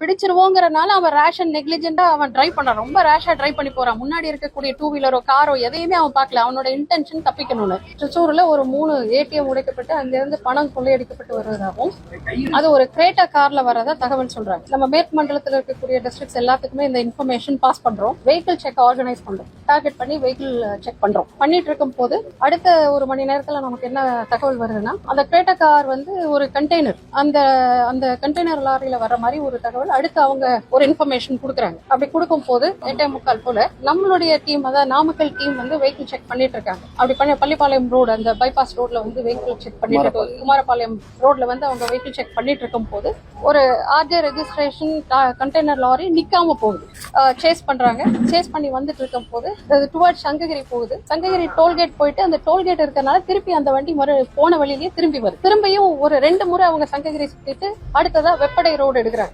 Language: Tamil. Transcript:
பிடிச்சிருவோங்கிறனால அவன் ரேஷன் நெக்லிஜென்டா அவன் டிரைவ் பண்றான். ரொம்ப ரேஷா டிரைவ் பண்ணி போறான். முன்னாடி இருக்கக்கூடிய டூ வீலரோ காரோ எதையுமே அவன் பார்க்கல. அவனோட இன்டென்ஷன் தப்பிக்கணும்னு திருச்சூர்ல ஒரு மூணு ஏடிஎம் உடைக்கப்பட்டு அங்கிருந்து பணம் கொள்ளையடிக்கப்பட்டு வருவதாகவும் அது ஒரு கிரேட்டா கார்ல வரதா தகவல் சொல்றாங்க நம்ம மேற்கு மண்டலத்தில் இருக்கக்கூடிய டிஸ்ட்ரிக்ட்ஸ் எல்லாத்துக்குமே இந்த இன்ஃபர்மேஷன் பாஸ் பண்றோம். வெஹிக்கிள் செக் ஆர்கனைஸ் பண்றோம். டார்கெட் பண்ணி வெஹிக்கிள் செக் பண்றோம். பண்ணிட்டு இருக்கும் போது அடுத்த ஒரு மணி நேரத்துல நமக்கு என்ன தகவல் வருதுன்னா அந்த கிரேட்டா கார் வந்து ஒரு கண்டெய்னர் அந்த அந்த கண்டெய்னர் லாரியில வர மாதிரி ஒரு தகவல் அடுத்து அவங்க ஒரு இன்ஃபர்மேஷன் கொடுக்குறாங்க. அப்படி கொடுக்கும் போது எட்டே முக்கால் போல நம்மளுடைய டீம் அதாவது நாமக்கல் டீம் வந்து வெஹிக்கிள் செக் பண்ணிட்டு இருக்காங்க. அப்படி பண்ணி பள்ளிப்பாளையம் ரோடு அந்த பைபாஸ் ரோட்ல வந்து வெஹிக்கிள் செக் பண்ணிட்டு இருக்க- குமாரபாளையம் ரோட்ல வந்து அவங்க வெஹிக்கிள் செக் பண்ணிட்டு இருக்கும் போது ஒரு ஆர்ஜே ரெஜிஸ்ட்ரேஷன் கண்டெய்னர் லாரி நிக்காம போகுது. சேஸ் பண்றாங்க. சேஸ் பண்ணி வந்துட்டு இருக்கும் போது டுவர்ட் சங்ககிரி போகுது. சங்ககிரி டோல்கேட் போயிட்டு அந்த டோல்கேட் இருக்கறனால திருப்பி அந்த வண்டி மறு போன வழியிலேயே திரும்பி வருது. திரும்பியும் ஒரு ரெண்டு முறை அவங்க சங்ககிரி சுத்திட்டு அடுத்ததா வெப்படை ரோடு எடுக்கிறாங்க.